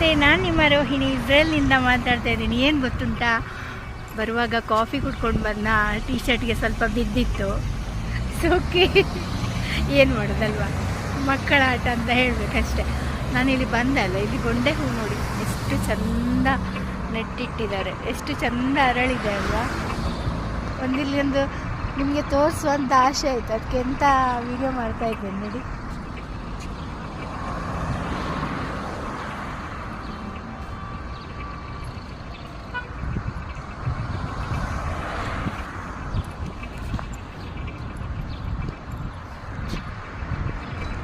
ನಮಸ್ತೆ, ನಾನು ನಿಮ್ಮ ರೋಹಿಣಿ. ಇಸ್ರೇಲ್ನಿಂದ ಮಾತಾಡ್ತಾ ಇದ್ದೀನಿ. ಏನು ಗೊತ್ತುಂಟಾ? ಬರುವಾಗ ಕಾಫಿ ಕುಡ್ಕೊಂಡು ಬಂದ ಟೀ ಶರ್ಟ್ಗೆ ಸ್ವಲ್ಪ ಬಿದ್ದಿತ್ತು. ಸೋಕೆ ಏನು ಮಾಡೋದಲ್ವಾ? ಮಕ್ಕಳ ಆಟ ಅಂತ ಹೇಳಬೇಕಷ್ಟೆ. ನಾನಿಲ್ಲಿ ಬಂದೆ ಅಲ್ಲ ಇಲ್ಲಿ ಗೊಂಡೆ ಹೂ ನೋಡಿ. ಎಷ್ಟು ಚಂದ ನೆಟ್ಟಿಟ್ಟಿದ್ದಾರೆ. ಎಷ್ಟು ಚಂದ ಅರಳಿದೆ ಅಲ್ವಾ? ಒಂದಿಲ್ಲಿ ಒಂದು ನಿಮಗೆ ತೋರಿಸುವಂಥ ಆಸೆ ಆಯಿತು. ಅದಕ್ಕೆ ಎಂಥ ವೀಡಿಯೋ ಮಾಡ್ತಾ ಇದ್ದೇನೆ ನೋಡಿ.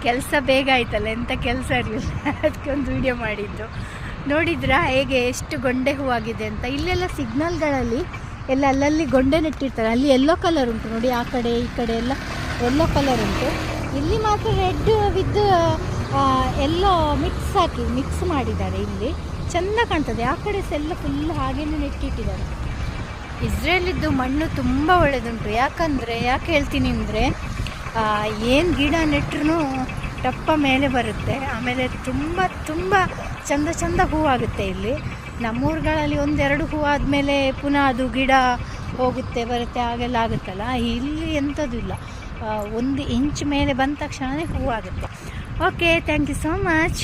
ಕೆಲಸ ಬೇಗ ಆಯ್ತಲ್ಲ? ಎಂಥ ಕೆಲಸ ಇರಲಿಲ್ಲ? ಅದಕ್ಕೆ ಒಂದು ವಿಡಿಯೋ ಮಾಡಿದ್ದು. ನೋಡಿದ್ರಾ ಹೇಗೆ ಎಷ್ಟು ಗೊಂಡೆ ಹೂವಾಗಿದೆ ಅಂತ? ಇಲ್ಲೆಲ್ಲ ಸಿಗ್ನಲ್ಗಳಲ್ಲಿ ಎಲ್ಲ ಅಲ್ಲಲ್ಲಿ ಗೊಂಡೆ ನೆಟ್ಟಿರ್ತಾರೆ. ಅಲ್ಲಿ ಎಲ್ಲೋ ಕಲರ್ ಉಂಟು ನೋಡಿ, ಆ ಕಡೆ, ಈ ಕಡೆ ಎಲ್ಲ ಎಲ್ಲೋ ಕಲರ್ ಉಂಟು. ಇಲ್ಲಿ ಮಾತ್ರ ರೆಡ್ ವಿತ್ ಎಲ್ಲೋ ಮಿಕ್ಸ್ ಹಾಕಿ ಮಿಕ್ಸ್ ಮಾಡಿದ್ದಾರೆ ಇಲ್ಲಿ. ಚೆಂದ ಕಾಣ್ತದೆ. ಆ ಕಡೆ ಸೆಲ್ಲ ಫುಲ್ ಹಾಗೇನೆ ನೆಟ್ಟಿಟ್ಟಿದ್ದಾರೆ. ಇಸ್ರೇಲಿದ್ದು ಮಣ್ಣು ತುಂಬ ಒಳ್ಳೆಯದುಂಟು ಯಾಕಂದರೆ, ಯಾಕೆ ಹೇಳ್ತೀನಿ ಅಂದರೆ ಏನು ಗಿಡ ನೆಟ್ರೂ ಟಪ್ಪ ಮೇಲೆ ಬರುತ್ತೆ. ಆಮೇಲೆ ತುಂಬ ತುಂಬ ಚಂದ ಚಂದ ಹೂವಾಗುತ್ತೆ ಇಲ್ಲಿ. ನಮ್ಮೂರುಗಳಲ್ಲಿ ಒಂದೆರಡು ಹೂ ಆದಮೇಲೆ ಪುನಃ ಅದು ಗಿಡ ಹೋಗುತ್ತೆ, ಬರುತ್ತೆ, ಹಾಗೆಲ್ಲ ಆಗುತ್ತಲ್ಲ? ಇಲ್ಲಿ ಎಂಥದ್ದು ಇಲ್ಲ. ಒಂದು ಇಂಚ್ ಮೇಲೆ ಬಂದ ತಕ್ಷಣವೇ ಹೂವಾಗುತ್ತೆ okay thank you so much